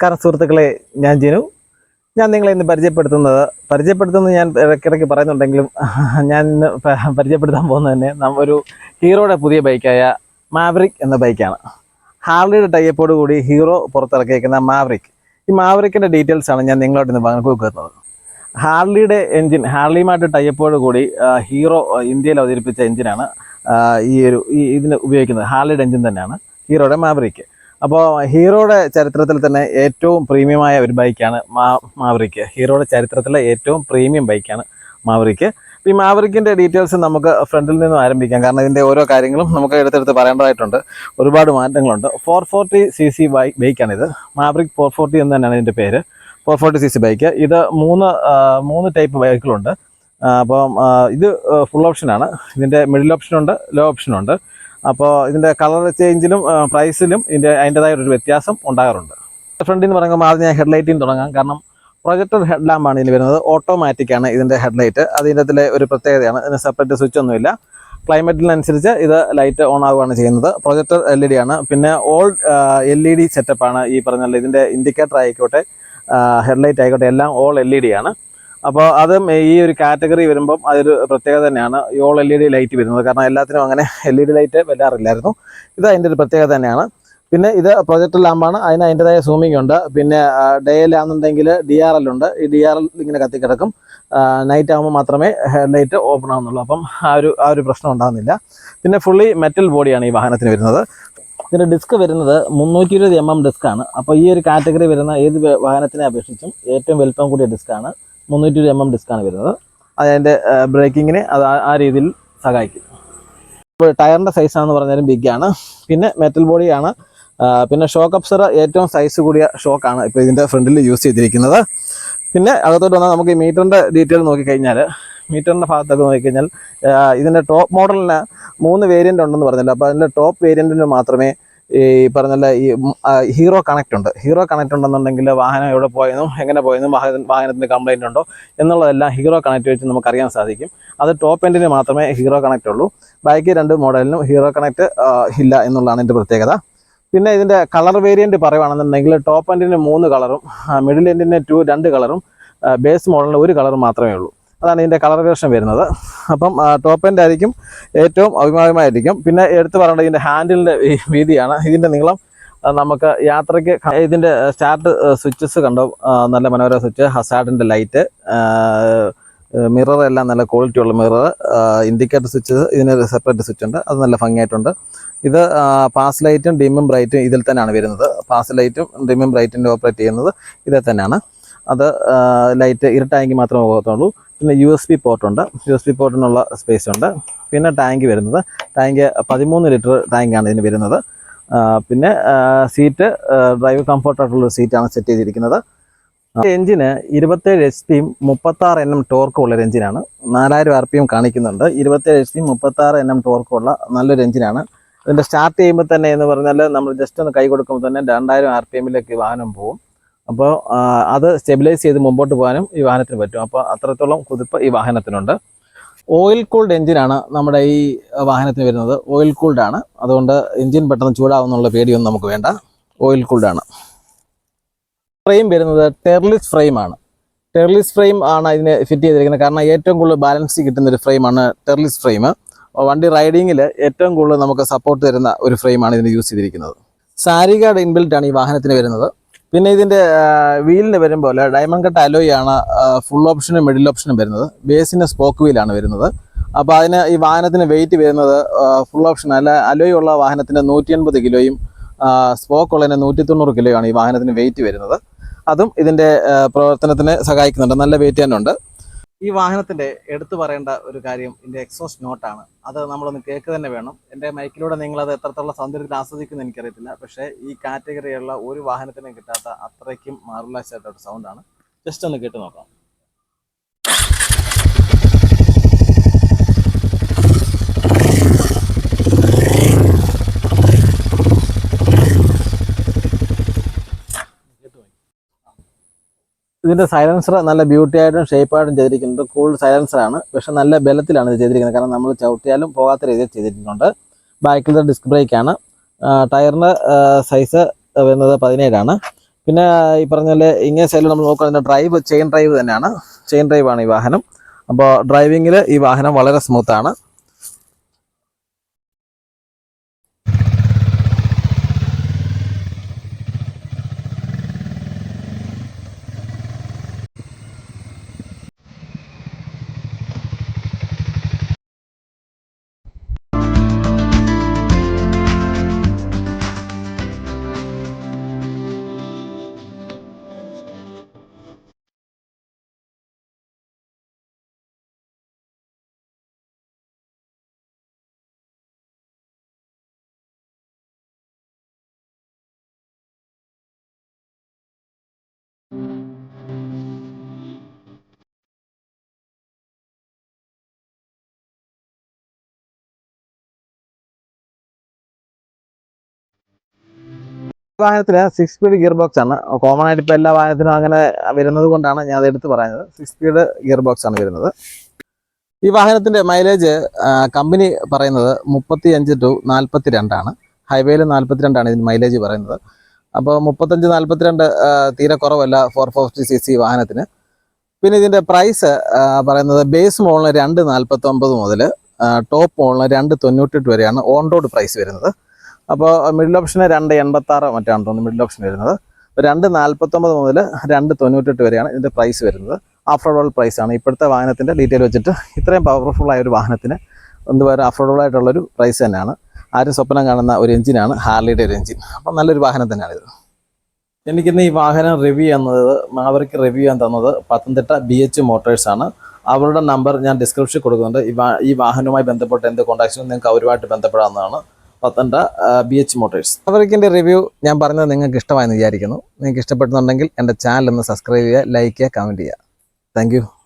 കാരണം സുഹൃത്തുക്കളെ ഞാൻ ജിനു. ഞാൻ നിങ്ങളെ ഇന്ന് പരിചയപ്പെടുത്തുന്നത് പരിചയപ്പെടുത്തുന്നത് ഞാൻ ഇടയ്ക്കിടയ്ക്ക് പറയുന്നുണ്ടെങ്കിലും ഞാൻ ഇന്ന് പരിചയപ്പെടുത്താൻ പോകുന്നത് തന്നെ നമ്മ ഒരു ഹീറോയുടെ പുതിയ ബൈക്കായ മാവറിക് എന്ന ബൈക്കാണ്. ഹാർലിയുടെ ടൈപ്പോട് കൂടി ഹീറോ പുറത്തിറക്കിയിരിക്കുന്ന മാവറിക്. ഈ മാവറിക്കിന്റെ ഡീറ്റെയിൽസാണ് ഞാൻ നിങ്ങളോട് ഇന്ന് പങ്കുവെക്കുന്നത്. ഹാർലിയുടെ എഞ്ചിൻ ഹാർലിയുമായിട്ട് ടൈപ്പോട് കൂടി ഹീറോ ഇന്ത്യയിൽ അവതരിപ്പിച്ച എഞ്ചിനാണ് ഈ ഒരു ഈ ഇതിന് ഉപയോഗിക്കുന്നത്. ഹാർലിയുടെ എഞ്ചിൻ തന്നെയാണ് ഹീറോയുടെ മാവറിക്ക് അപ്പോൾ ഹീറോയുടെ ചരിത്രത്തിൽ തന്നെ ഏറ്റവും പ്രീമിയമായ ഒരു ബൈക്കാണ് മാ മാവറിക്ക്. ഹീറോയുടെ ചരിത്രത്തിലെ ഏറ്റവും പ്രീമിയം ബൈക്കാണ് മാവറിക്ക്. ഈ മാവറിക്കിന്റെ ഡീറ്റെയിൽസ് നമുക്ക് ഫ്രണ്ടിൽ നിന്നും ആരംഭിക്കാം. കാരണം ഇതിന്റെ ഓരോ കാര്യങ്ങളും നമുക്ക് എടുത്തെടുത്ത് പറയേണ്ടതായിട്ടുണ്ട്. ഒരുപാട് മാറ്റങ്ങളുണ്ട്. ഫോർ ഫോർട്ടി സി സി ബൈ ബൈക്കാണിത്. മാവറിക് ഫോർ ഫോർട്ടി എന്ന് തന്നെയാണ് ഇതിന്റെ പേര്. Four forty C C bike. ഇത് മൂന്ന് മൂന്ന് ടൈപ്പ് ബൈക്കുകളുണ്ട്. അപ്പം ഇത് ഫുൾ ഓപ്ഷനാണ്. ഇതിന്റെ മിഡിൽ ഓപ്ഷനുണ്ട് ലോ ഓപ്ഷനുണ്ട്. അപ്പോൾ ഇതിന്റെ കളർ ചേഞ്ചിലും പ്രൈസിലും ഇതിന്റെ അതിന്റെതായ ഒരു വ്യത്യാസം ഉണ്ടാകാറുണ്ട്. ഫ്രണ്ടിൽ നിന്ന് പറയുമ്പോൾ ആദ്യം ഞാൻ ഹെഡ്ലൈറ്റിന് തുടങ്ങാം. കാരണം പ്രൊജക്ടർ ഹെഡ് ലാമ്പാണ് ഇതിന് വരുന്നത്. ഓട്ടോമാറ്റിക് ആണ് ഇതിന്റെ ഹെഡ്ലൈറ്റ് അതിന്റെ ഒരു പ്രത്യേകതയാണ്. ഇതിന് സെപ്പറേറ്റ് സ്വിച്ച് ഒന്നുമില്ല. ക്ലൈമറ്റിനനുസരിച്ച് ഇത് ലൈറ്റ് ഓൺ ആവുകയാണ് ചെയ്യുന്നത്. പ്രൊജക്ടർ എൽ ഇ ഡി ആണ്. പിന്നെ ഓൾഡ് എൽ ഇ ഡി സെറ്റപ്പാണ് ഈ പറഞ്ഞ ഇതിന്റെ ഇൻഡിക്കേറ്റർ ആയിക്കോട്ടെ ഹെഡ്ലൈറ്റ് ആയിക്കോട്ടെ എല്ലാം ഓൾ എൽ ഇ ഡി ആണ്. അപ്പോൾ അതും ഈ ഒരു കാറ്റഗറി വരുമ്പം അതൊരു പ്രത്യേകത തന്നെയാണ്. All L E D light വരുന്നത്. കാരണം എല്ലാത്തിനും അങ്ങനെ എൽ ഇ ഡി ലൈറ്റ് വരാറില്ലായിരുന്നു. ഇത് അതിന്റെ ഒരു പ്രത്യേകത തന്നെയാണ്. പിന്നെ ഇത് പ്രൊജക്ടർ ലാമ്പാണ് അതിന് അതിന്റെതായ സൂമിംഗ് ഉണ്ട്. പിന്നെ ഡേ ലാന്നുണ്ടെങ്കിൽ ഡി ആർ എൽ ഉണ്ട്. ഈ ഡി ആർ എൽ ഇങ്ങനെ കത്തിക്കിടക്കും നൈറ്റ് ആകുമ്പോൾ മാത്രമേ ഹെഡ് ലൈറ്റ് ഓപ്പൺ ആവുന്നുള്ളൂ. അപ്പം ആ ഒരു ആ ഒരു പ്രശ്നം ഉണ്ടാകുന്നില്ല പിന്നെ ഫുള്ളി മെറ്റൽ ബോഡിയാണ് ഈ വാഹനത്തിന് വരുന്നത്. ഇതിന്റെ ഡിസ്ക് വരുന്നത് മുന്നൂറ്റി ഇരുപത് എം എം ഡിസ്ക്കാണ് അപ്പോൾ ഈ ഒരു കാറ്റഗറി വരുന്ന ഏത് വാഹനത്തിനെ അപേക്ഷിച്ചും ഏറ്റവും വലുപ്പം കൂടിയ ഡിസ്ക്കാണ് മുന്നൂറ്റി എം എം ഡിസ്ക്കാണ് വരുന്നത്. അതിന്റെ ബ്രേക്കിങ്ങിന് അത് ആ- രീതിയിൽ സഹായിക്കും. ഇപ്പോൾ ടയറിന്റെ സൈസാണെന്ന് പറഞ്ഞാലും ബിഗാണ് പിന്നെ മെറ്റൽ ബോഡിയാണ് പിന്നെ ഷോക്ക് അപ്സർ ഏറ്റവും സൈസ് കൂടിയ ഷോക്കാണ് ഇപ്പോൾ ഇതിന്റെ ഫ്രണ്ടിൽ യൂസ് ചെയ്തിരിക്കുന്നത്. പിന്നെ അകത്തോട്ട് വന്നാൽ നമുക്ക് ഈ മീറ്ററിന്റെ ഡീറ്റെയിൽ നോക്കിക്കഴിഞ്ഞാൽ മീറ്ററിന്റെ ഭാഗത്തൊക്കെ നോക്കിക്കഴിഞ്ഞാൽ ഇതിന്റെ ടോപ്പ് മോഡലിന് മൂന്ന് വേരിയന്റ് ഉണ്ടെന്ന് പറഞ്ഞല്ലോ. അപ്പോൾ അതിന്റെ ടോപ്പ് വേരിയന്റിന് മാത്രമേ ഈ പറഞ്ഞല്ല ഈ ഹീറോ കണക്ട് ഉണ്ട്. ഹീറോ കണക്ട് ഉണ്ടെന്നുണ്ടെങ്കിൽ വാഹനം എവിടെ പോയെന്നും എങ്ങനെ പോയെന്നും വാഹന വാഹനത്തിന് കംപ്ലൈന്റ് ഉണ്ടോ എന്നുള്ളതെല്ലാം ഹീറോ കണക്ട് വെച്ച് നമുക്ക് അറിയാൻ സാധിക്കും. അത് ടോപ്പ് എൻഡിന് മാത്രമേ ഹീറോ കണക്റ്റ് ഉള്ളൂ. ബാക്കി രണ്ട് മോഡലിനും ഹീറോ കണക്ട് ഇല്ല എന്നുള്ളതാണ് ഇതിന്റെ പ്രത്യേകത. പിന്നെ ഇതിന്റെ കളർ വേരിയന്റ് പറയുകയാണെന്നുണ്ടെങ്കിൽ ടോപ്പ് എൻഡിന് മൂന്ന് കളറും മിഡിൽ എൻഡിന് ടു രണ്ട് കളറും ബേസ് മോഡലിന് ഒരു കളറും മാത്രമേ ഉള്ളൂ. അതാണ് ഇതിന്റെ കളർ വേർഷൻ വരുന്നത്. അപ്പം ടോപ്പ് ആയിരിക്കും ഏറ്റവും അഭിമാനമായിരിക്കും. പിന്നെ എടുത്തു പറയേണ്ടത് ഇതിന്റെ ഹാൻഡിലിന്റെ വീതിയാണ്. ഇതിന്റെ നീളം നമുക്ക് യാത്രയ്ക്ക് ഇതിന്റെ സ്റ്റാർട്ട് സ്വിച്ചസ് കണ്ടോ? നല്ല മനോഹര സ്വിച്ച് ഹസാഡിന്റെ ലൈറ്റ് മിറർ എല്ലാം നല്ല ക്വാളിറ്റി ഉള്ള മിറർ ഇൻഡിക്കേറ്റർ സ്വിച്ച് ഇതിന് സെപ്പറേറ്റ് സ്വിച്ച് ഉണ്ട്. അത് നല്ല ഭംഗിയായിട്ടുണ്ട്. ഇത് പാസ് ലൈറ്റും ഡിമ്മും ബ്രൈറ്റും ഇതിൽ തന്നെയാണ് വരുന്നത്. പാസ് ലൈറ്റും ഡിമ്മും ബ്രൈറ്റിന്റെ ഓപ്പറേറ്റ് ചെയ്യുന്നത് ഇതിൽ തന്നെയാണ്. അത് ലൈറ്റ് ഇരുട്ടായെങ്കിൽ മാത്രമേ പോകത്തുള്ളൂ. പിന്നെ യു എസ് ബി പോർട്ടുണ്ട് യു എസ് ബി പോർട്ടിനുള്ള സ്പേസ് ഉണ്ട്. പിന്നെ ടാങ്ക് വരുന്നത്. ടാങ്ക് പതിമൂന്ന് ലിറ്റർ ടാങ്കാണ് ഇതിന് വരുന്നത്. പിന്നെ സീറ്റ് ഡ്രൈവ് കംഫർട്ടായിട്ടുള്ള സീറ്റാണ് സെറ്റ് ചെയ്തിരിക്കുന്നത്. എഞ്ചിന് ഇരുപത്തേഴ് എച്ച് പിയും മുപ്പത്താറ് എൻ എം ടോർക്കും ഉള്ള ഒരു എഞ്ചിനാണ് നാലായിരം ആർ പി എം കാണിക്കുന്നുണ്ട്. ഇരുപത്തേഴ് എച്ച് പിയും മുപ്പത്താറ് എൻ എം ടോർക്കുള്ള നല്ലൊരു എഞ്ചിനാണ് ഇതിന്റെ സ്റ്റാർട്ട് ചെയ്യുമ്പോൾ തന്നെ എന്ന് പറഞ്ഞാൽ നമ്മൾ ജസ്റ്റ് ഒന്ന് കൈ കൊടുക്കുമ്പോൾ തന്നെ രണ്ടായിരം ആർ പി എമ്മിലേക്ക് വാഹനം പോകും അപ്പോൾ അത് സ്റ്റെബിലൈസ് ചെയ്ത് മുമ്പോട്ട് പോകാനും ഈ വാഹനത്തിന് പറ്റും. അപ്പോൾ അത്രത്തോളം കുതിപ്പ് ഈ വാഹനത്തിനുണ്ട്. ഓയിൽ കൂൾഡ് എഞ്ചിനാണ് നമ്മുടെ ഈ വാഹനത്തിന് വരുന്നത്. ഓയിൽ കൂൾഡ് ആണ്. അതുകൊണ്ട് എഞ്ചിൻ പെട്ടെന്ന് ചൂടാവുന്നുള്ള പേടിയൊന്നും നമുക്ക് വേണ്ട. ഓയിൽ കൂൾഡ് ആണ്. ഫ്രെയിം വരുന്നത് ടെർലിസ് ഫ്രെയിമാണ് ടെർലിസ് ഫ്രെയിം ആണ് ഇതിന് ഫിറ്റ് ചെയ്തിരിക്കുന്നത്. കാരണം ഏറ്റവും കൂടുതൽ ബാലൻസ് കിട്ടുന്ന ഒരു ഫ്രെയിമാണ് ടെർലിസ് ഫ്രെയിം വണ്ടി റൈഡിങ്ങിൽ ഏറ്റവും കൂടുതൽ നമുക്ക് സപ്പോർട്ട് തരുന്ന ഒരു ഫ്രെയിമാണ് ഇതിന് യൂസ് ചെയ്തിരിക്കുന്നത്. സാരിഗാർഡ് ഇൻബിൽറ്റ് ആണ് ഈ വാഹനത്തിന് വരുന്നത്. പിന്നെ ഇതിന്റെ വീലിന് വരുമ്പോൾ ഡയമണ്ട് കട്ട് അലോയ് ആണ് ഫുൾ ഓപ്ഷനും മിഡിൽ ഓപ്ഷനും വരുന്നത്. ബേസിന് സ്പോക്ക് വീലാണ് വരുന്നത്. അപ്പോൾ അതിന് ഈ വാഹനത്തിന് വെയിറ്റ് വരുന്നത് ഫുൾ ഓപ്ഷൻ അല്ല അലോയ് ഉള്ള വാഹനത്തിന് നൂറ്റി എൺപത് കിലോയും സ്പോക്ക് ഉള്ളതിന് നൂറ്റി തൊണ്ണൂറ് കിലോയാണ് ഈ വാഹനത്തിന് വെയിറ്റ് വരുന്നത്. അതും ഇതിന്റെ പ്രവർത്തനത്തിന് സഹായിക്കുന്നുണ്ട്. നല്ല വെയിറ്റ് തന്നെ ഉണ്ട്. ഈ വാഹനത്തിന്റെ എടുത്തു പറയേണ്ട ഒരു കാര്യം ഇതിന്റെ എക്സോസ്റ്റ് നോട്ടാണ് അത് നമ്മളൊന്ന് കേക്ക് തന്നെ വേണം. എന്റെ മൈക്കിലൂടെ നിങ്ങൾ അത് എത്രത്തോളം സൗന്ദര്യത്തിൽ ആസ്വദിക്കുന്നു എനിക്കറിയത്തില്ല. പക്ഷേ ഈ കാറ്റഗറിയുള്ള ഒരു വാഹനത്തിനും കിട്ടാത്ത അത്രയ്ക്കും മാറുള്ള ആയിട്ടൊരു സൗണ്ടാണ് ജസ്റ്റ് ഒന്ന് കേട്ട് നോക്കാം. ഇതിന്റെ സൈലൻസർ നല്ല ബ്യൂട്ടി ആയിട്ടും ഷേപ്പായിട്ടും ചെയ്തിരിക്കുന്നുണ്ട് കൂൾ സൈലൻസർ ആണ്. പക്ഷെ നല്ല ബലത്തിലാണ് ഇത് ചെയ്തിരിക്കുന്നത്. കാരണം നമ്മൾ ചവിട്ടിയാലും പോകാത്ത രീതിയിൽ ചെയ്തിട്ടുണ്ട്. ബാക്കിലത്തെ ഡിസ്ക് ബ്രേക്ക് ആണ്. ടയറിന്റെ സൈസ് വരുന്നത് പതിനേഴാണ്. പിന്നെ ഈ പറഞ്ഞ പോലെ ഇങ്ങനെ സൈഡിൽ നമ്മൾ നോക്കുകയാണെങ്കിൽ ഡ്രൈവ് ചെയിൻ ഡ്രൈവ് തന്നെയാണ്. ചെയിൻ ഡ്രൈവാണ് ഈ വാഹനം. അപ്പോൾ ഡ്രൈവിങ്ങിൽ ഈ വാഹനം വളരെ സ്മൂത്താണ് വാഹനത്തിന് സിക്സ് സ്പീഡ് ഗിയർ ബോക്സ് ആണ്. കോമൺ ആയിട്ട് ഇപ്പോൾ എല്ലാ വാഹനത്തിനും അങ്ങനെ വരുന്നത് കൊണ്ടാണ് ഞാൻ അത് എടുത്ത് പറയുന്നത്. സിക്സ് സ്പീഡ് ഗിയർ ബോക്സ് ആണ് വരുന്നത്. ഈ വാഹനത്തിന്റെ മൈലേജ് കമ്പനി പറയുന്നത് മുപ്പത്തി അഞ്ച് ടു നാൽപ്പത്തി രണ്ടാണ് ഹൈവേയിൽ നാൽപ്പത്തി രണ്ടാണ് ഇതിന് മൈലേജ് പറയുന്നത്. അപ്പോൾ മുപ്പത്തഞ്ച് നാൽപ്പത്തിരണ്ട് തീരെ കുറവല്ല ഫോർ ഫോർട്ടി സി സി വാഹനത്തിന്. പിന്നെ ഇതിന്റെ പ്രൈസ് പറയുന്നത് ബേസ് മോളിന് രണ്ട് നാൽപ്പത്തൊമ്പത് മുതൽ ടോപ്പ് മോളിന് രണ്ട് തൊണ്ണൂറ്റെട്ട് വരെയാണ് ഓൺ റോഡ് പ്രൈസ് വരുന്നത്. അപ്പോൾ മിഡിൽ ഓപ്ഷന് രണ്ട് എൺപത്തി ആറ് മറ്റാണ് തോന്നുന്നു മിഡിൽ ഓപ്ഷൻ വരുന്നത്. രണ്ട് നാൽപ്പത്തൊമ്പത് മുതൽ രണ്ട് തൊണ്ണൂറ്റെട്ട് വരെയാണ് ഇതിന്റെ പ്രൈസ് വരുന്നത്. അഫോർഡബിൾ ആണ്. ഇപ്പോഴത്തെ വാഹനത്തിന്റെ ഡീറ്റെയിൽ വെച്ചിട്ട് ഇത്രയും ആയ ഒരു വാഹനത്തിന് എന്ത് പറയുക അഫോർഡബിൾ ആയിട്ടുള്ളൊരു പ്രൈസ് തന്നെയാണ്. ആരും സ്വപ്നം കാണുന്ന ഒരു എഞ്ചിനാണ് ഹാർലിയുടെ ഒരു എഞ്ചിൻ അപ്പം നല്ലൊരു വാഹനം തന്നെയാണ് ഇത്. എനിക്കിന്ന് ഈ വാഹനം റിവ്യൂ ചെയ്യുന്നത് മാവർക്ക് റിവ്യൂ ചെയ്യാൻ തന്നത് പത്തനംതിട്ട ബി എച്ച് മോട്ടോഴ്സാണ് അവരുടെ നമ്പർ ഞാൻ ഡിസ്ക്രിപ്ഷനിൽ കൊടുക്കുന്നുണ്ട്. ഈ ഈ വാഹനവുമായി ബന്ധപ്പെട്ട് എന്ത് കോൺടാക്ട്സും നിങ്ങൾക്ക് അവരുമായിട്ട് ബന്ധപ്പെടാവുന്നതാണ്. പത്തനംതിട്ട ബി എച്ച് മോട്ടോഴ്സ് അവർക്കിന്റെ റിവ്യൂ ഞാൻ പറഞ്ഞത് നിങ്ങൾക്ക് ഇഷ്ടമായെന്ന് വിചാരിക്കുന്നു. നിങ്ങൾക്ക് ഇഷ്ടപ്പെടുന്നുണ്ടെങ്കിൽ എന്റെ ചാനൽ ഒന്ന് സബ്സ്ക്രൈബ് ചെയ്യുക ലൈക്ക് ചെയ്യുക കമന്റ് ചെയ്യുക. താങ്ക്